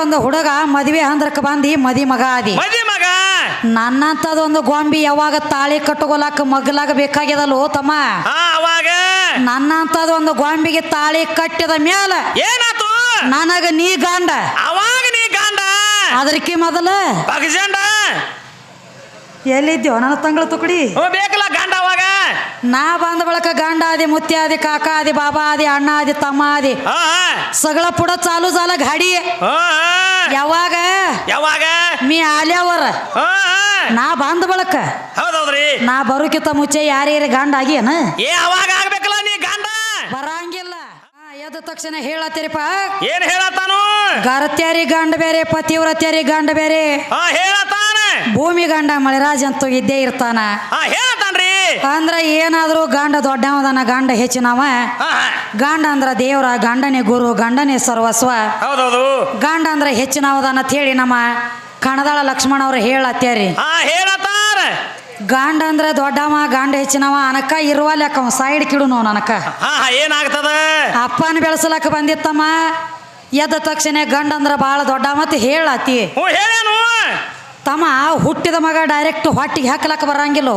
ಒಂದು ಹುಡುಗ ಮದುವೆ ಹಂದ್ರಕ್ಕೆ ಬಂದಿ ಮದಿ ಮಗ ಆದಿ. ಮದಿ ಮಗ? ನನ್ನಂತದ ಒಂದು ಗೊಂಬಿ ಯಾವಾಗ ತಾಳಿ ಕಟ್ಟುಗೊಲಾಕ ಮಗ್ಲಾಗ ಬೇಕಾಗ್ಯದಲ್ಲೋ ತಮ್ಮ? ಹಾ ಅವಾಗ? ನನ್ನಂತದ ಒಂದು ಗೊಂಬಿಗೆ ತಾಳಿ ಕಟ್ಟಿದ ಮೇಲೆ ಏನಾತು? ನನಗ ನೀ ಗಂಡ. ಅವಾಗ ನೀ ಗಂಡ? ಅದಕ್ಕೆ ಮೊದಲ. ಎಲ್ಲಿದ್ಯೋ ನನ್ನ ತಂಗಳ ತುಕಡಿ? ಬೇಕಲ್ಲ ಗಂಡ ಅವಾಗ? ನಾ ಬಂದ ಬಳಕ ಗಂಡ ಆದಿ ಮುತ್ಯ बाबा ಕಾಕ अण्णा ಬಾಬಾ ಆದಿ ಅಣ್ಣ ಆದಿ ತಮ್ಮ ಆದಿ ಹಾ ಚಾಲು ಜಾಲ ಗಾಡಿ ಹಾ. ಯಾವಾಗ? ಯಾವಾಗ? ಮೀ ಆಲ್ಯಾವರ ಹಾ ನಾ ಬಂದ ಬಳಕ. ಹೌದೌದ್ರಿ. ನಾ ಬರೋಕಿಂತ ಮುಂಚೆ ಯಾರ್ಯಾರ ಗಂಡ ಆಗಿಯನ? ಏ ಅವಾಗ ಆಗ್ಬೇಕಲ್ಲ ನೀ ಗಂಡ? ಬರಂಗಿಲ್ಲ. ಆ, ಎದ್ದ ತಕ್ಷಣ ಹೇಳತ್ತೀರಿಪ್ಪ. ಏನ್ ಹೇಳತ್ತಾನು? ಗರತ್ಯಾರಿ ಗಂಡ ಬೇರೆ ಪತಿವ್ರತ್ಯಾರಿ ಗಂಡ ಬೇರೆ. ಹಾ ಹೇಳತ್ತಾನ. ಭೂಮಿ ಗಂಡ ಮಳೆರಾಜ್ ಅಂತೂ ಇದ್ದೇ ಇರ್ತಾನ. ಹಾ ಹೇಳತ್ತಾನ್ರಿ ಅಂದ್ರ ಏನಾದ್ರೂ ಗಂಡ ದೊಡ್ಡವದನ ಗಂಡ ಹೆಚ್ಚಿನವ. ಗಂಡ ಅಂದ್ರ ದೇವ್ರ ಗಂಡನೇ ಗುರು ಗಂಡನೇ ಸರ್ವಸ್ವ. ಹೌದೌದು. ಗಂಡ ಅಂದ್ರ ಹೆಚ್ಚಿನವದನ ಅಂತ ಹೇಳಿ ನಮ್ಮ ಕಣದಾಳ ಲಕ್ಷ್ಮಣ ಅವ್ರು ಹೇಳತ್ಯಾರಿ. ಹೇಳತ್ತಾರ. ಗಂಡ ಅಂದ್ರ ದೊಡ್ಡವ ಗಂಡ ಹೆಚ್ಚಿನವ ಅನಕ ಇರುವ ಲೆಕ್ಕ ಸೈಡ್ ಕಿಡು ನೋವು ನನಕ ಏನಾಗ್ತದ? ಅಪ್ಪನ ಬೆಳೆಸಲಕ್ಕ ಬಂದಿತ್ತಮ್ಮ. ಎದ್ದ ತಕ್ಷಣ ಗಂಡ ಅಂದ್ರೆ ಭಾಳ ದೊಡ್ಡ ಮತ್ತೆ ಹೇಳತಿ ಹೇಳೇನು. ತಮ್ಮ ಹುಟ್ಟಿದ ಮಗ ಡೈರೆಕ್ಟ್ ಹೊಟ್ಟಿಗೆ ಹಾಕಲಕ್ಕ ಬರಂಗಿಲ್ಲ.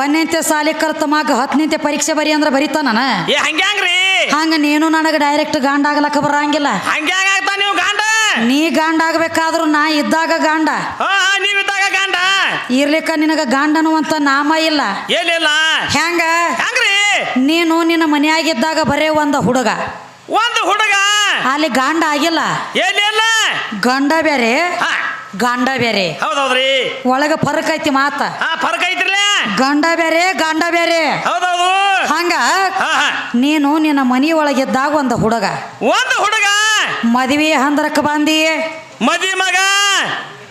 ಒಂದನೇಂತೆ ಸಾಲಿ ಕಲ್ತ ಮಗ ಹತ್ತನೇಂತೆ ಪರೀಕ್ಷೆ ಬರಿ ಅಂದ್ರ ಬರಿತಾನ ಏ ಹಂಗ್ಯಾಂಗ್ರಿ ಹಂಗ ನೀನು ನನಗೆ ಡೈರೆಕ್ಟ್ ಗಾಂಡ ಆಗ್ಲಕ್ಕ ಬರಂಗಿಲ್ಲ. ಹಂಗ್ಯಾಂಗ ಆಗ್ತಾ ನೀವು ಗಂಡ? ನೀ ಗಾಂಡ ಆಗ್ಬೇಕಾದ್ರು ನಾ ಇದ್ದಾಗ ಗಾಂಡ. ಗಂಡ? ಇರ್ಲಿಕ್ಕ ನಿನಗ ಗಾಂಡನು ಅಂತ ನಾಮ ಇಲ್ಲ. ಹ್ಯಾಂಗ? ಹೆಂಗ ಹಂಗ್ರಿ ನೀನು ನಿನ್ನ ಮನೆಯಾಗಿದ್ದಾಗ ಬರೇ ಒಂದ ಹುಡುಗ. ಒಂದು ಹುಡುಗ? ಅಲ್ಲಿ ಗಾಂಡ ಆಗಿಲ್ಲ. ಗಂಡ ಬೇರೆ ಗಂಡ ಬೇರೆ ಹೌದೌದ್ರಿ. ಒಳಗ ಫರಕ್ ಐತಿ ಮಾತ. ಹಾ ಐತ್ರಿ ಐತ್ರಿಲ್ಲ ಗಂಡ ಬೇರೆ ಗಂಡ ಬೇರೆ ಹೌದೌದು ಹಂಗ ನೀನು ನಿನ್ನ ಮನಿ ಒಳಗಿದ್ದಾಗ ಒಂದು ಹುಡುಗ. ಒಂದು ಹುಡುಗ. ಮದುವೆ ಹಂದ್ರಕ್ಕೆ ಬಂದಿ. ಮದಿ ಮಗ.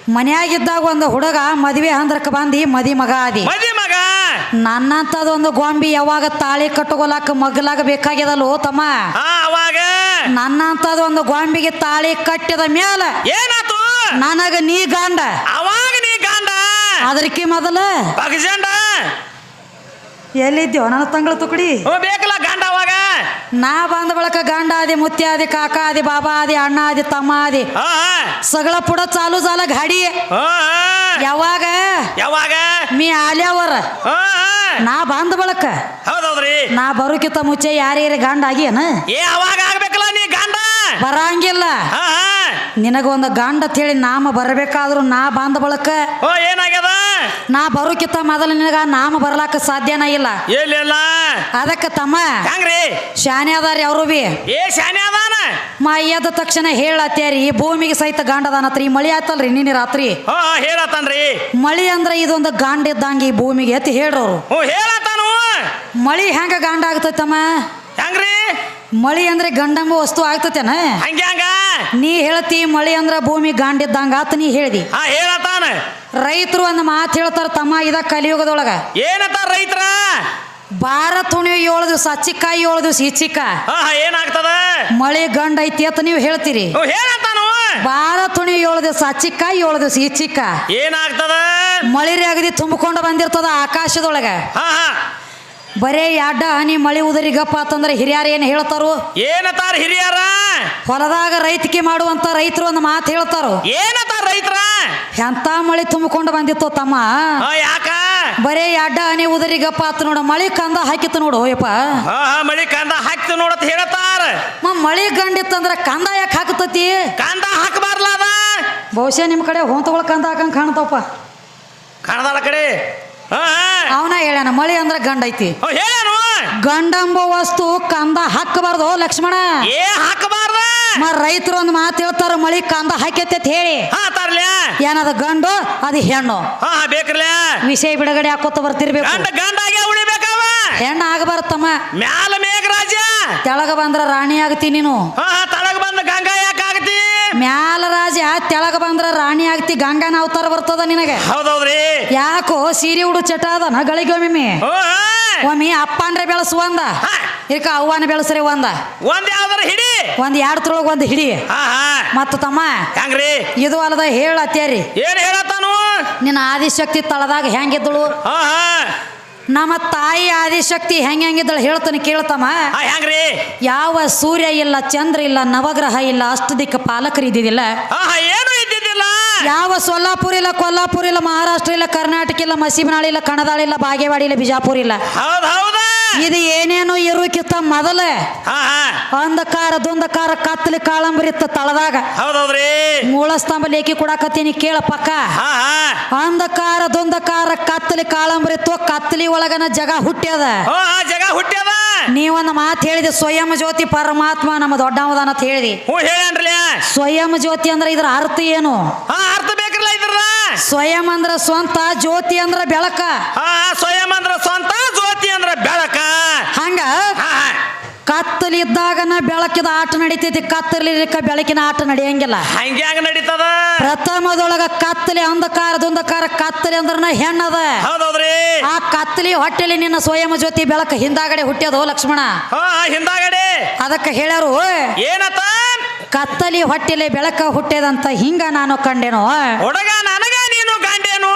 ಮನ್ಯಾಗಿದ್ದಾಗ ಒಂದು ಹುಡುಗ ಮದ್ವೆ ಹಂದ್ರಕ್ಕೆ ಬಂದಿ ಮದಿ ಮಗ ಆದಿ. ಮದಿ ಮಗ. ನನ್ನಂತದ ಒಂದು ಗೊಂಬಿ ಯಾವಾಗ ತಾಳಿ ಕಟ್ಟುಗೊಲಾಕ ಮಗ್ಲಾಗ ಬೇಕಾಗ್ಯದಲ್ಲೋ ತಮ್ಮ. ಅವಾಗ. ನನ್ನಂತದ ಒಂದು ಗೊಂಬಿಗೆ ತಾಳಿ ಕಟ್ಟಿದ ಮೇಲೆ ಏನಾತು ನನಗ ನೀ ಗಾಂಡ. ಅವಾಗ ನೀ ಗಾಂಡ. ಅದಕ್ಕೆ ಮೊದಲ. ಬಗಜಂಡ ಎಲ್ಲಿದ್ಯೋ? ನನ್ನ ತಂಗಳ ತುಕಡಿ. ಓ ಬೇಕಲ್ಲ ಗಂಡ ಅವಾಗ. ನಾ ಬಂದ ಬಳಕ ಗಂಡ ಆದಿ ಮುತ್ಯ ಆದಿ ಕಾಕ ಆದಿ ಬಾಬಾ ಆದಿ ಅಣ್ಣ ಆದಿ ತಮ್ಮ ಆದಿ. ಸಗಳ ಪುಡ ಚಾಲು ಜಾಲ ಗಾಡಿ. ಯಾವಾಗ? ಯಾವಾಗ? ಮೀ ಆಲ್ಯಾವರ. ನಾ ಬಂದ ಬಳಕ. ಹೌದೌದ್ರಿ. ನಾ ಬರೋಕಿಂತ ಮುಂಚೆ ಯಾರ್ಯಾರ ಗಂಡ ಆಗಿಯನ? ಏ ಅವಾಗ ಆಗ್ಬೇಕಲ್ಲ ನೀ ಗಂಡ. ಬರಂಗಿಲ್ಲ. ನಿನಗೊಂದು ಗಂಡ ಹೇಳಿ ನಾಮ ಬರಬೇಕಾದ್ರು ನಾ ಬಂದ ಬಳಕ ಓ ಏನಾಗ್ಯದ? ನಾ ಬರೋಕಿತ್ತ ಮೊದಲು ನಿನಗ ನಾಮ ಬರ್ಲಾಕ ಸಾಧ್ಯನ ಇಲ್ಲ. ಏನಿಲ್ಲ ಅದಕ್ಕೆ ತಮ್ಮ. ಹೆಂಗ್ರಿ? ಶಾನೆ ಅದಾರಿ ಅವರು ಬಿ. ಏ ಶಾನೆ ಅದಾನ? ಮಾ ಎದ್ದ ತಕ್ಷಣ ಹೇಳತ್ತೇರಿ ಈ ಭೂಮಿಗೆ ಸಹಿತ ಗಂಡದಾನತ್ರಿ ಈ ಮಳಿ ಆತಲ್ರಿ ನಿನ್ನೆ ರಾತ್ರಿ. ಹಾ ಹೇಳತ್ತಾನ್ರಿ. ಮಳಿ ಅಂದ್ರೆ ಇದೊಂದು ಗಾಂಡ ಇದ್ದಂಗೆ ಈ ಭೂಮಿಗೆ ಎತ್ತಿ ಹೇಳ್ರವ್ರು. ಹ್ಞೂ ಹೇಳತ್ತಾನು. ಮಳಿ ಹೆಂಗ ಗಾಂಡ ಆಗ್ತೈತಮ್ಮ? ಮಳಿ ಅಂದ್ರೆ ಗಂಡಂಬ ವಸ್ತು ಆಗ್ತತೇನ? ನೀ ಹೇಳ್ತಿ ಮಳಿ ಅಂದ್ರ ಭೂಮಿ ಗಾಂಡಿದ್ದಂಗ ಆತ ನೀ ಹೇಳ್ದಿ. ರೈತರು ಒಂದು ಮಾತು ಹೇಳ್ತಾರ ತಮ್ಮ ಇದ ಕಲಿಯುಗದೊಳಗ. ಏನತ ರೈತರ? ಬಾರ ತುಣಿ ಏಳು ದಿವಸ ಹಚ್ಚಿಕಾಯಿ ಏಳು ದಿವಸ ಹಾ ಏನಾಗ್ತದ? ಮಳಿ ಗಂಡ ಐತಿ ಅಂತ ನೀವು ಹೇಳ್ತೀರಿ. ಭಾರತ ಬಾರ ತುಣಿ ಏಳು ದಿವಸ ಹಚ್ಚಿಕಾಯಿ ಏಳು ದಿವಸ ಈಚಿಕ ಏನಾಗ್ತದ? ಮಳಿ ಅಗದಿ ತುಂಬಿಕೊಂಡು ಬಂದಿರ್ತದ ಆಕಾಶದೊಳಗ. ಬರೇ ಎಡ್ಡ ಹನಿ ಮಳಿ ಉದರಿಗಪ್ಪ ಅಂತಂದ್ರೆ ಹಿರಿಯರು ಏನು ಹೇಳ್ತಾರು? ಏನತಾರ ಹಿರಿಯರ? ಹೊಲದಾಗ ರೈತಿಕೆ ಮಾಡುವಂತ ರೈತರು ಒಂದು ಮಾತು ಹೇಳ್ತಾರು? ಏನತಾರ ರೈತರ? ಎಂತ ಮಳಿ ತುಂಬಿಕೊಂಡು ಬಂದಿತ್ತು ತಮ್ಮ? ಯಾಕ? ಬರೇ ಯಾಡ ಹನಿ ಉದರಿಗಪ್ಪ ಆತ ನೋಡು ಮಳಿ ಕಂದ ಹಾಕಿತ್ತು ನೋಡು ಯಪ್ಪ. ಹಾ ಹಾ ಮಳಿ ಕಂದ ಹಾಕಿತ್ತು ನೋಡತ್ ಹೇಳತ್ತಾರ ಮಳೆ ಗಂಡಿತ್ತಂದ್ರ ಕಂದ ಯಾಕೆ ಹಾಕತತಿ ಕಂದ ಹಾಕಬಾರ್ಲ ಅದ. ಬಹುಶಃ ನಿಮ್ಮ ಕಡೆ ಹೊಂತಗಳು ಕಂದ ಹಾಕಂಗ್ ಕಾಣ್ತಾವಪ್ಪ. ಕಣದಾಳ ಕಡೆ. ಅವನ ಹೇಳ್ಯಾನ ಮಳಿ ಅಂದ್ರ ಗಂಡ ಐತಿ. ಗಂಡಂಬ ವಸ್ತು ಕಂದ ಹಾಕಬಾರ್ದು ಲಕ್ಷ್ಮಣ. ಏ ಹಾಕಬಾರ್ದ. ರೈತರು ಒಂದು ಮಾತು ಹೇಳ್ತಾರ ಮಳಿ ಕಂದ ಹಾಕೈತೆ ಅಂತ ಹೇಳಿ ಏನದ ಗಂಡು ಅದು ಹೆಣ್ಣು. ವಿಷಯ ಬಿಡುಗಡೆ ಹಾಕೋತ ಬರ್ತಿರ್ಬೇಕು. ಹೆಣ್ಣು ಆಗಬಾರತ್ತಮ್ಮ. ಮ್ಯಾಲ ಮೇಘರಾಜ. ತೆಳಗ ಬಂದ್ರ ರಾಣಿ ಆಗ್ತಿ ನೀನು ಹಾ ಹಾ ತಳಗ ಬಂದ ಗಂಗಾ ಯಾಕೆ ಆಗತಿ ಮ್ಯಾಲ ರಾಜ ತೆಳಗ ಬಂದ್ರ ರಾಣಿ ಆಗ್ತಿ ಗಂಗಾನ ಅವತಾರ ಬರ್ತದ ನಿನಗೆ? ಹೌದೌದ್ರಿ. ಯಾಕೋ ಸೀರೆ ಉಡು ಚಟ ಅದನ ಗಳಿಗೊಮ್ಮೆ ಒಮ್ಮೆ ಒಮ್ಮೆ ಅಪ್ಪ ಅಂದ್ರೆ ಬೆಳಸು ಒಂದ. ಇರ್ಕ ಅವ್ವಾನ ಬೆಳಸ್ರಿ ಒಂದ. ಒಂದ್ ಯಾವ್ದಾರ ಹಿಡಿ. ಒಂದ್ ಎರಡ್ ತೊಳಗ ಒಂದ್ ಹಿಡಿ. ಮತ್ತ ತಮ್ಮ ಹೆಂಗ್ರಿ? ಇದು ಅಲ್ಲದ ಹೇಳತ್ತೇರಿ ಏನ್ ಹೇಳತ್ತಾನು? ನಿನ್ನ ಆದಿಶಕ್ತಿ ತಳದಾಗ ಹೆಂಗಿದ್ದಳು ನಮ್ಮ ತಾಯಿ ಆದಿಶಕ್ತಿ ಹೆಂಗೆ ಹೆಂಗಿದ್ದಳು ಹೇಳ್ತಾನೆ ಕೇಳ್ತಮ್ಮ. ಹೆಂಗ್ರಿ ಯಾವ ಸೂರ್ಯ ಇಲ್ಲ ಚಂದ್ರ ಇಲ್ಲ ನವಗ್ರಹ ಇಲ್ಲ ಅಷ್ಟದಿಕ್ಕ ಪಾಲಕರು ಇದ್ದಿದ್ದಿಲ್ಲ. ಏನು ಇದ್ದಿದ್ದಿಲ್ಲ? ಯಾವ ಸೊಲ್ಲಾಪುರ ಇಲ್ಲ ಕೊಲ್ಲಾಪುರ ಇಲ್ಲ ಮಹಾರಾಷ್ಟ್ರ ಇಲ್ಲ ಕರ್ನಾಟಕ ಇಲ್ಲ ಮಸೀಬನಾಳಿ ಇಲ್ಲ ಕಣದಾಳ ಇಲ್ಲ ಬಾಗೇವಾಡಿ ಇಲ್ಲ ಬಿಜಾಪುರ ಇಲ್ಲ. ಹೌದ್ ಹೌದಾ? ಇದು ಏನೇನು ಇರೋಕ್ಕಿಂತ ಮೊದಲ. ಹಾ ಹಾ. ಅಂಧಕಾರ ದುಂದಕಾರ ಕತ್ತಲಿ ಕಾಳಂಬರಿತ್ತ ತಳದಾಗ. ಹೌದೌದ್ರಿ. ಮೂಲ ಸ್ತಂಭ ಲೇಖಿ ಕೊಡಾಕತ್ತೀನಿ ಕೇಳ ಪಕ್ಕ. ಹಾ ಹಾ. ಅಂಧಕಾರ ದುಂದಕಾರ ಕತ್ತಲಿ ಕಾಳಂಬರಿತ್ತು ಕತ್ತಲಿ ಒಳಗನ ಜಗ ಹುಟ್ಟ್ಯದ. ಹೋ ಹಾ ಜಗ ಹುಟ್ಟ್ಯದ. ನೀವೊಂದು ಮಾತು ಹೇಳಿದೆ ಸ್ವಯಂ ಜ್ಯೋತಿ ಪರಮಾತ್ಮ ನಮ್ಮ ದೊಡ್ಡವದಾನ ಅಂತ ಹೇಳಿದಿ. ಹ್ಞೂ ಸ್ವಯಂ ಜ್ಯೋತಿ ಅಂದ್ರೆ ಇದ್ರ ಅರ್ಥ ಏನು? ಹಾ ಅರ್ಥ ಬೇಕ್ರಲ್ಲ ಇದ್ರದ ಸ್ವಯಂ ಅಂದ್ರ ಸ್ವಂತ ಜ್ಯೋತಿ ಅಂದ್ರ ಬೆಳಕ. ಹಾ ಸ್ವಯಂ ಅಂದ್ರ ಬೆಳಕ. ಹಂಗ? ಕತ್ತಲಿದ್ದಾಗನ ಬೆಳಕಿದ ಆಟ ನಡೀತೈತಿ ಕತ್ತಲಿಕ್ಕ ಬೆಳಕಿನ ಆಟ ನಡೆಯಂಗಿಲ್ಲ. ಹಂಗೆ ನಡೀತದ? ಪ್ರಥಮದೊಳಗ ಕತ್ತಲಿ ಅಂಧಕಾರ ದುಂದಕಾರ ಕತ್ತಲಿ ಅಂದ್ರನ ಹೆಣ್ಣದ ಹೌದೌದ್ರಿ. ಆ ಕತ್ತಲಿ ಹೊಟ್ಟೆಲಿ ನಿನ್ನ ಸ್ವಯಂ ಜ್ಯೋತಿ ಬೆಳಕ ಹಿಂದಾಗಡೆ ಹುಟ್ಟ್ಯದೋ ಲಕ್ಷ್ಮಣ? ಹಿಂದಾಗಡೆ. ಅದಕ್ಕೆ ಹೇಳ್ಯಾರು ಏನತ್ತ? ಕತ್ತಲಿ ಹೊಟ್ಟೆಲಿ ಬೆಳಕ ಹುಟ್ಟ್ಯದಂತ ಹಿಂಗ ನಾನು ಕಂಡೆನೋ? ಹುಡುಗ ನನಗ ನೀನು ಗಂಡೇನು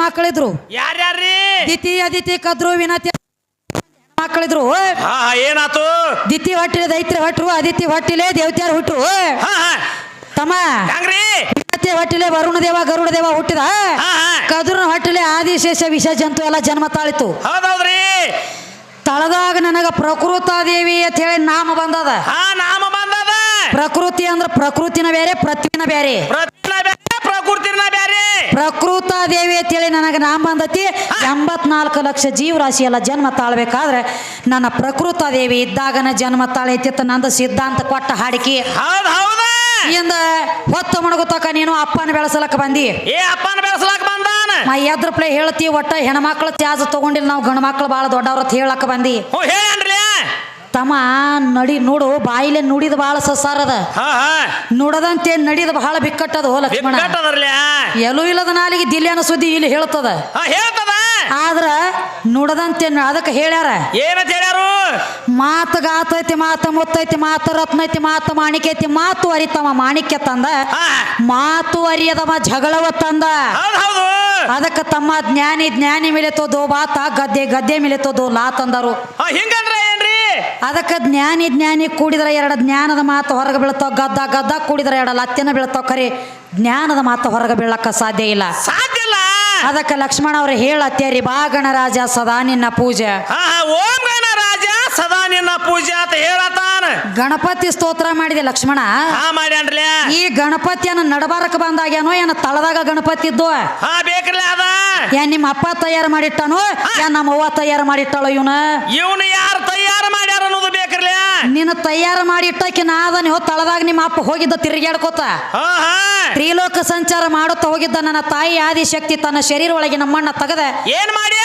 ಮಕ್ಕಳಿದ್ರು ಯಾರ್ಯಾರ್ರಿ? ದಿತಿ ಅದಿತಿ ಕದ್ರು ವಿನತಿ. ಮಕ್ಕಳಿದ್ರು ಹಾ ಹಾ ಏನಾತು? ದಿತಿ ಹೊಟ್ಟಿಲೆ ದೈತ್ರಿ ಹೊಟ್ರು ಅದಿತಿ ಹೊಟ್ಟಿಲೆ ದೇವತ್ಯಾರ ಹುಟ್ರು. ಹಾ ಹಾ. ತಮ್ಮ. ಹೆಂಗ್ರಿ? ವಿನತಿ ಹೊಟ್ಟಿಲೆ ವರುಣ ದೇವ ಗರುಡ ದೇವ ಹುಟ್ಟಿದ. ಹಾ ಹಾ. ಕದುರನ ಹೊಟ್ಟಿಲೆ ಆದಿಶೇಷ ವಿಷ ಜಂತು ಎಲ್ಲ ಜನ್ಮ ತಾಳಿತು ಹೌದೌದ್ರಿ. ತಳದಾಗ ನನಗ ಪ್ರಕೃತ ದೇವಿ ಅಂತ ಹೇಳಿ ನಾಮ ಬಂದದ. ಹಾ ನಾಮ ಬಂದದ. ಪ್ರಕೃತಿ ಅಂದ್ರ ಪ್ರಕೃತಿನ ಬೇರೆ ಪ್ರತಿನ ಬೇರೆ. ಪ್ರತಿನ ಬ್ಯಾರೆ ಪ್ರಕೃತ ದೇವಿ ಅಂತೇಳಿ ನನಗೆ ನಾಮ ಬಂದತಿ. ಎಂಬತ್ನಾಲ್ಕು ಲಕ್ಷ ಜೀವರಾಶಿ ಎಲ್ಲ ಜನ್ಮ ತಾಳ್ಬೇಕಾದ್ರೆ ನನ್ನ ಪ್ರಕೃತ ದೇವಿ ಇದ್ದಾಗನ ಜನ್ಮ ತಾಳೈತಿತ್ತು. ನಂದು ಸಿದ್ಧಾಂತ ಕೊಟ್ಟ ಹಾಡಿಕೆ. ಇಂದ ಹೊತ್ತು ಮಣಗುತ್ತಕ ನೀನು ಅಪ್ಪನ ಬೆಳೆಸಲಕ್ಕ ಬಂದಿ. ಏ ಅಪ್ಪನ ಬಂದಾನ? ನಾ ಎದ್ರ ಪ್ಲೇ ಹೇಳ್ತಿ ಒಟ್ಟ ಹೆಣ್ಮಕ್ಳು ತ್ಯಾಜ ತಗೊಂಡಿಲ್ಲ ನಾವು ಗಂಡ್ಮಕ್ಳು ಭಾಳ ದೊಡ್ಡವ್ರ ಹೇಳಕ್ ಹೇಳಕ್ಕ ಬಂದಿ ತಮ್ಮ ನಡಿ ನೋಡು ಬಾಯಿಲೆ ನುಡಿದ ಬಹಳ ಸಸಾರದ ಹಾ ಹಾ. ನುಡದಂತೆ ನಡಿದ ಬಹಳ ಬಿಕ್ಕಟ್ಟದು ಲಕ್ಷ್ಮಣ. ಬಿಕ್ಕಟ್ಟದರ್ಲಿ. ಎಲ್ಲೂ ಇಲ್ಲದ ನಾಲಿಗೆ ದಿಲ್ಯಾನ ಸುದ್ದಿ ಇಲ್ಲಿ ಹೇಳ್ತದ. ಹಾ ಆದ್ರ ನುಡದಂತೆ ಅದಕ್ಕೆ ಹೇಳ್ಯಾರ. ಏನಂತ ಹೇಳ್ಯಾರು? ಮಾತು ಗಾತೈತಿ ಮಾತು ಮುತ್ತೈತಿ ಮಾತು ರತ್ನ ಐತಿ ಮಾತು ಮಾಣಿಕ್ಯ ಐತಿ ಮಾತು ಅರಿತವ ಮಾಣಿಕ್ಯ ತಂದ. ಹಾ. ಮಾತು ಅರಿಯದವ ಜಗಳವ ತಂದ. ಅದಕ್ಕ ತಮ್ಮ ಜ್ಞಾನಿ ಜ್ಞಾನಿ ಮೇಲೆ ತೋದು ಬಾತ ಗದ್ದೆ ಗದ್ದೆ ಮೇಲೆ ತೋದು ಲಾ ತಂದರು. ಹಾ ಹಿಂಗಂದ್ರ ಏನ್ರಿ ಅದಕ್ಕೆ ಜ್ಞಾನಿ ಜ್ಞಾನಿ ಕೂಡಿದ್ರೆ ಎರಡು ಜ್ಞಾನದ ಮಾತು ಹೊರಗೆ ಬೀಳ್ತಾವ ಗದ್ದ ಗದ್ದ ಕೂಡಿದ್ರೆ ಎರಡು ಲತ್ತಿನ ಬೀಳ್ತಾವ ಖರೆ ಜ್ಞಾನದ ಮಾತು ಹೊರಗೆ ಬೀಳಕ್ಕ ಸಾಧ್ಯ ಇಲ್ಲ. ಸಾಧ್ಯ ಇಲ್ಲ. ಅದಕ್ಕೆ ಲಕ್ಷ್ಮಣ ಅವ್ರು ಹೇಳತ್ತೇರಿ ಬಾ ಗಣರಾಜ ಸದಾ ನಿನ್ನ ಪೂಜೆ. ಓಂ ಗಣ ರಾಜ ಸದಾ ನಿನ್ನ ಪೂಜೆ ಅಂತ ಹೇಳತಾನ ಗಣಪತಿ ಸ್ತೋತ್ರ ಮಾಡಿದೆ ಲಕ್ಷ್ಮಣ. ಹಾ ಈ ಗಣಪತಿಯನ್ನ ನಡಬಾರಕ ಬಂದಾಗ್ಯಾನೋ ಏನ ತಳದಾಗ ಗಣಪತಿ ಇದ್ದು? ಹಾ ಬೇಕ್ರಲ್ಲ ಅದ. ಏನ್ ನಿಮ್ಮ ಅಪ್ಪ ತಯಾರು ಮಾಡಿಟ್ಟನು ಏನ್ ನಮ್ಮ ಅವ್ವ ತಯಾರು ಮಾಡಿಟ್ಟಾಳೋ ಇವನ? ಇವನು ಯಾರು ತಯಾರು ಮಾಡ್ಯಾರ ಅನ್ನೋದು ಬೇಕ್ರಲ್ಲ ನಿನ್ನ ತಯಾರು ಮಾಡಿ ಇಟ್ಟಕ್ಕೆ ನಾ ಹೋ ತಳದಾಗ ನಿಮ್ಮ ಅಪ್ಪ ಹೋಗಿದ್ದ ತಿರುಗಾಡ್ಕೋತ ಹಾ ಹಾ ತ್ರಿಲೋಕ ಸಂಚಾರ ಮಾಡುತ್ತಾ ಹೋಗಿದ್ದ ನನ್ನ ತಾಯಿ ಆದಿಶಕ್ತಿ ತನ್ನ ಶರೀರ ಒಳಗೆ ನಮ್ಮಣ್ಣ ತೆಗೆದ. ಏನ್ ಮಾಡಿ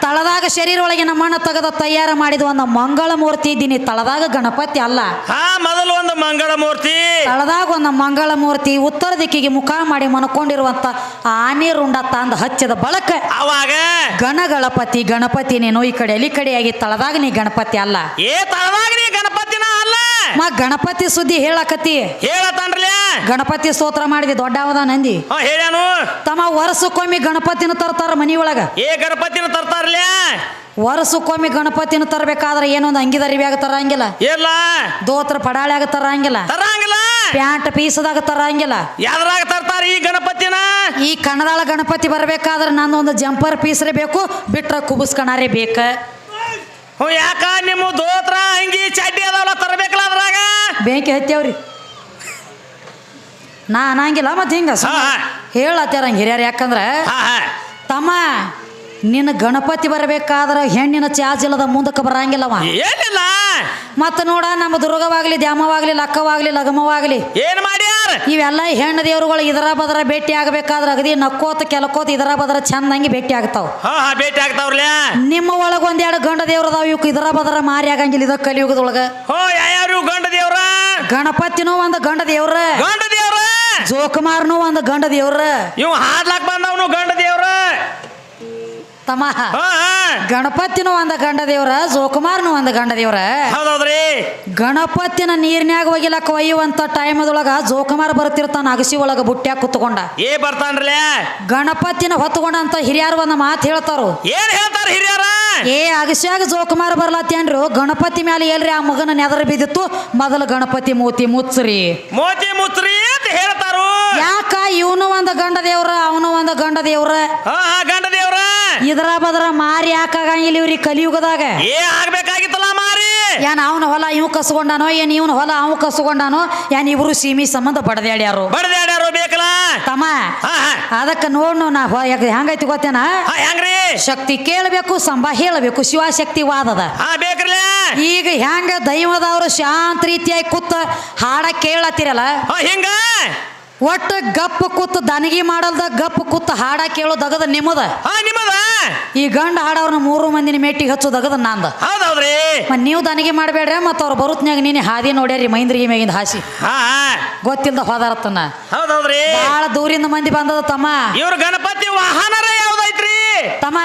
ತಳದಾಗ ಶರೀರ ಒಳಗೆ ನಮ್ಮಣ್ಣ ತೆಗೆದ ತಯಾರು ಮಾಡಿದ ಒಂದು ಮಂಗಳ ಮೂರ್ತಿ ಇದ್ದೀನಿ. ತಳದಾಗ ಗಣಪತಿ ಅಲ್ಲ. ಹಾ ಮೊದಲು ಒಂದು ಮಂಗಳ ಮೂರ್ತಿ. ತಳದಾಗ ಒಂದು ಮಂಗಳ ಮೂರ್ತಿ ಉತ್ತರ ದಿಕ್ಕಿಗೆ ಮುಖ ಮಾಡಿ ಮನಕೊಂಡಿರುವಂತ ಆನೆ ರುಂಡ ತಂದ ಹಚ್ಚಿದ ಬಳಕ ಅವಾಗ? ಗಣಗಣಪತಿ ಗಣಪತಿ ನೀನು ಈ ಕಡೆ ಎಲಿ ಕಡೆಯಾಗಿ ತಳದಾಗ ನೀ ಗಣಪತಿ ಅಲ್ಲ. ಏ ತಳದಾಗ ಅಲ್ಲ ಮ ಗಣಪತಿ ಸುದ್ದಿ ಹೇಳಕತಿ ಹೇಳತಾನ್ರಲ್ಲ ಗಣಪತಿ ಸ್ತೋತ್ರ ಮಾಡಿದೆ ದೊಡ್ಡವದ ನಂದಿ. ಹಾ ಹೇಳ್ಯಾನು. ತಮ್ಮ ವರ್ಷಕ್ಕೊಮ್ಮೆ ಗಣಪತಿನ ತರ್ತಾರ ಮನಿ ಒಳಗ ಏ ಗಣಪತಿನ ತರ್ತಾರಲ್ಲ ವರ್ಷಕ್ಕೊಮ್ಮೆ ಗಣಪತಿನ ತರಬೇಕಾದ್ರೆ ಏನೊಂದು ಅಂಗಿದ ಅರಿವ್ಯಾಗ ತರಂಗಿಲ್ಲ? ಇಲ್ಲ ದೋತ್ರ ಪಡಾಳ್ಯಾಗ ತರಂಗಿಲ್ಲ? ತರಂಗಿಲ್ಲ? ಪ್ಯಾಂಟ್ ಪೀಸದಾಗ ತರಂಗಿಲ್ಲ? ಯಾವ್ದ್ರಾಗ ತರ್ತಾರ ಈ ಗಣಪತಿನ? ಈ ಕನ್ನಡಾಳ ಗಣಪತಿ ಬರಬೇಕಾದ್ರೆ ಒಂದು ಜಂಪರ್ ಪೀಸ್ರೆ ಬೇಕು ಬಿಟ್ರೆ ಕುಬುಸ್ಕಣಾರೇ ಬೇಕ. ಹ್ಞೂ ಯಾಕ? ನಿಮ್ಮ ದೋತ್ರ ಅಂಗಿ ಚಡ್ಡಿ ಅದಾವಲ್ಲ ತರಬೇಕಲ್ಲ ಬೆಂಕಿ ಹತ್ತೇವ್ರಿ ನಾ ಅನ್ನಂಗಿಲ್ಲ ಮತ್ತೆ ಹಿಂಗ ಹೇಳತ್ತಾರ ಹಂಗ ಹಿರಿಯರು ಯಾಕಂದ್ರೆ ತಮ್ಮ ನಿನ್ನ ಗಣಪತಿ ಬರಬೇಕಾದ್ರೆ ಹೆಣ್ಣಿನ ಚಾರ್ಜ್ ಇಲ್ಲದ ಮುಂದಕ್ಕೆ ಬರಂಗಿಲ್ಲವ. ಏನಿಲ್ಲ. ಮತ್ತೆ ನೋಡ ನಮ್ಮ ದುರ್ಗವಾಗ್ಲಿ ದ್ಯಾಮವಾಗ್ಲಿ ಲಕ್ಕವಾಗ್ಲಿ ಲಗಮವಾಗ್ಲಿ. ಏನ್ ಮಾಡ್ಯಾರ ಇವೆಲ್ಲ ಹೆಣ್ಣು ದೇವ್ರುಗಳು ಇದರ ಬದರ ಭೇಟಿ ಆಗಬೇಕಾದ್ರೆ ಅಗದಿ ನಕ್ಕೋತ ಕೆಲಕೋತ ಇದರ ಬದರ ಚಂದಂಗಿ ಭೇಟಿ ಆಗ್ತಾವ. ಹಾ ಹಾ ಭೇಟಿ ಆಗ್ತಾವ್ರಲ್ಲ? ನಿಮ್ಮ ಒಳಗ ಒಂದೆರಡು ಗಂಡ ದೇವ್ರ ಅದಾವ ಇವಕ್ಕೆ ಇದರ ಬದರ ಮಾರಿ ಆಗಂಗಿಲ್ಲ ಇದ ಕಲಿಯುಗದೊಳಗ. ಹೋ ಯಾರು ಗಂಡ ದೇವ್ರ? ಗಣಪತಿನೂ ಒಂದು ಗಂಡ ದೇವ್ರ. ಗಂಡ ದೇವ್ರ? ಜೋಕುಮಾರ್ನು ಒಂದು ಗಂಡ ದೇವ್ರ. ಇವ್ ಹಾಡ್ಲಾಕ್ ಬಂದವನು ಗಂಡ ತಮ್ಮ ಹಾ ಹಾ. ಗಣಪತಿನೂ ಒಂದ ಗಂಡ ದೇವ್ರ ಜೋಕುಮಾರ್ನು ಒಂದ ಗಂಡ ದೇವ್ರ. ಹೌದೌದ್ರಿ. ಗಣಪತಿನ ನೀರ್ನ್ಯಾಗ ಒಗಿಲಕ್ಕ ಒಯ್ಯುವಂತ ಟೈಮದೊಳಗ ಜೋಕುಮಾರ್ ಬರ್ತಿರ್ತಾನ ಅಗಸಿ ಒಳಗ ಬುಟ್ಟ್ಯಾಗ ಕುತ್ಕೊಂಡ. ಏ ಬರ್ತಾನ್ರಲ್ಲ ಗಣಪತಿನ ಹೊತ್ಕೊಂಡಂತ ಹಿರಿಯರು ಒಂದ ಮಾತು ಹೇಳ್ತಾರು. ಏನ್ ಹೇಳ್ತಾರ ಹಿರಿಯರ? ಏ ಅಗಸ್ಯಾಗ ಜೋಕುಮಾರ್ ಬರ್ಲತ್ತೇನ್ರು ಗಣಪತಿ ಮ್ಯಾಲೆ ಎಲ್ರಿ ಆ ಮಗನ ನೆದರ್ ಬಿದ್ದಿತ್ತು ಮೊದಲು ಗಣಪತಿ ಮೂತಿ ಮುಚ್ಚ್ರಿ. ಮೋತಿ ಮುಚ್ರಿ ಅಂತ ಹೇಳ್ತಾರು. ಯಾಕ ಇವನು ಒಂದ ಗಂಡ ದೇವ್ರ ಅವನು ಒಂದ ಗಂಡ ದೇವ್ರ? ಹಾ ಹಾ ಗಂಡ ದೇವ್ರ ಇದ್ರ ಬದ್ರ ಮಾರಿ ಯಾಕಾಗಂಗಿಲ್ಲ ಇವ್ರಿ ಕಲಿಯುಗದಾಗ. ಏ ಆಗ್ಬೇಕಾಗಿತ್ತಲ್ಲ ಮಾರಿ. ಏನ್ ಅವನ ಹೊಲ ಇವ್ ಕಸ್ಕೊಂಡಾನೋ ಏನ್ ಇವನ ಹೊಲ ಅವ್ ಕಸ್ಕೊಂಡಾನೋ ಏನ್ ಇಬ್ರು ಸೀಮಿ ಸಂಬಂಧ ಬಡದ್ಯಾಡ್ಯಾರು ಬಡದ್ಯಾಡ್ಯಾರು ಬೇಕಲ್ಲ? ತಮ್ಮ ಅದಕ್ಕೆ ನೋಡ್ನು ನಾ ಹೆಂಗೈತಿ ಗೊತ್ತೇನ? ಹೆಂಗ್ರಿ? ಶಕ್ತಿ ಕೇಳಬೇಕು ಸಂಬ ಹೇಳಬೇಕು ಶಿವಶಕ್ತಿ ವಾದದ ಈಗ ಹೆಂಗ ದೈವದವರು ಶಾಂತ ರೀತಿಯಾಗಿ ಕೂತ ಹಾಡ ಕೇಳತ್ತಿರಲ್ಲ? ಹಿಂಗ? ಒಟ್ಟು ಗಪ್ಪ ಕೂತ ದನಗಿ ಮಾಡಲ್ದ ಗಪ್ಪ ಕೂತ ಹಾಡ ಕೇಳೋದಗದ ನಿಮ್ಮದ? ಹಾ ನಿಮ್ಮದ? ಈ ಗಂಡ ಹಾಡವ್ರನ್ನ ಮೂರು ಮಂದಿನ ಮೇಟಿಗೆ ಹಚ್ಚೋದಗದ ನಂದ. ಹೌದೌದ್ರಿ. ಮತ್ ನೀವು ದನಗಿ ಮಾಡಬೇಡ್ರಿ ಮತ್ತ ಅವ್ರ ಬರುತ್ನ್ಯಾಗ ನೀನೆ ಹಾದಿ ನೋಡ್ಯಾರಿ ಮೈಂದ್ರಿಗೆ ಮೇಗಿಂದ ಹಾಸಿ. ಹಾ ಗೊತ್ತಿಲ್ದ ಹೋದಾರತ್ತನ್ನ ಹೌದೌದ್ರಿ. ಭಾಳ ದೂರಿಂದ ಮಂದಿ ಬಂದದ ತಮ್ಮ. ಇವ್ರ ಗಣಪತಿ ವಾಹನ ಯಾವ್ದೈತ್ರಿ? ತಮ್ಮ.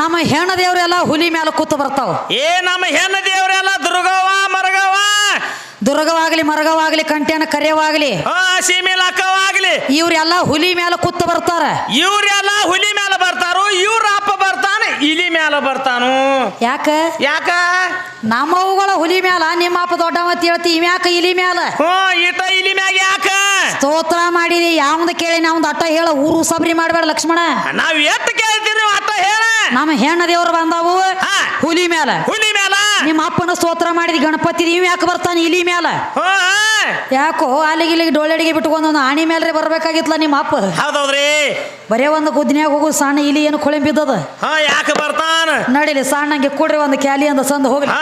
ನಮ್ಮ ಹೆಣ್ಣ ದೇವ್ರೆಲ್ಲ ಹುಲಿ ಮೇಲೆ ಕೂತು ಬರ್ತಾವ. ಏ ನಮ್ಮ ಹೆಣ್ಣ ದೇವ್ರೆಲ್ಲ ದುರ್ಗವ್ವ ದುರ್ಗವಾಗ್ಲಿ ಮರಗವಾಗಲಿ ಕಂಟ್ಯಾನ ಕರೆಯವಾಗಲಿ ಸೀಮೆ ಲಕ್ಕವಾಗ್ಲಿ ಇವ್ರೆಲ್ಲ ಹುಲಿ ಮೇಲೆ ಕುತ್ತು ಬರ್ತಾರ. ಇವ್ರೆಲ್ಲ ಹುಲಿ ಮೇಲೆ ಬರ್ತಾರೋ ಇವ್ರ ಅಪ್ಪ ಬರ್ತಾನ ಇಲಿ ಮೇಲೆ ಬರ್ತಾನು. ಯಾಕ? ಯಾಕ? ನಮ್ಮವುಗಳ ಹುಲಿ ಮ್ಯಾಲ ನಿಮ್ಮ ಅಪ್ಪ ದೊಡ್ಡವ ಹೇಳ್ತಿ ಇವ್ಯಾಕ ಇಲಿ ಮ್ಯಾಲ? ಹ್ಞೂ ಈಟ ಇಲಿ ಮ್ಯಾಗ ಯಾಕ? ಸ್ತೋತ್ರ ಮಾಡಿದಿ ಯಾವ್ದು ಕೇಳಿ ನಾವ್ದು ಅಟ್ಟ ಹೇಳ ಊರು ಸಬರಿ ಮಾಡಬೇಡ ಲಕ್ಷ್ಮಣ. ನಾವ್ ಎತ್ತ ನಮ್ಮ ಹೆಣ್ಣ ದೇವ್ರು ಬಂದಾವು. ಹುಲಿ ಮ್ಯಾಲ. ಹುಲಿ ಮ್ಯಾಲ. ನಿಮ್ಮ ಅಪ್ಪನ ಸ್ತೋತ್ರ ಮಾಡಿದ ಗಣಪತಿ ನೀವು ಯಾಕೆ ಬರ್ತಾನೆ ಇಲಿ ಮ್ಯಾಲ. ಯಾಕೋ ಅಲ್ಲಿಗೆ ಇಲ್ಲಿಗೆ ಡೊಳ್ಳೆಡಿಗೆ ಬಿಟ್ಕೊಂಡು ಒಂದು ಆಣಿ ಮೇಲ್ರೆ ಬರ್ಬೇಕಾಗಿತ್ತಲ್ಲ ನಿಮ್ಮ ಅಪ್ಪ? ಹೌದೌದ್ರಿ. ಬರೇ ಒಂದು ಗುದ್ನ್ಯಾಗ ಹೋಗು ಸಣ್ಣ ಇಲಿ ಏನು ಕೊಳೆ ಬಿದ್ದದ? ಯಾಕ ಬರ್ತಾನ? ನಡಿಲಿ ಸಣ್ಣಂಗೆ ಕೊಡ್ರಿ ಒಂದು ಕ್ಯಾಲಿ ಅಂದ ಸಂದು ಹೋಗ್ಲಿ.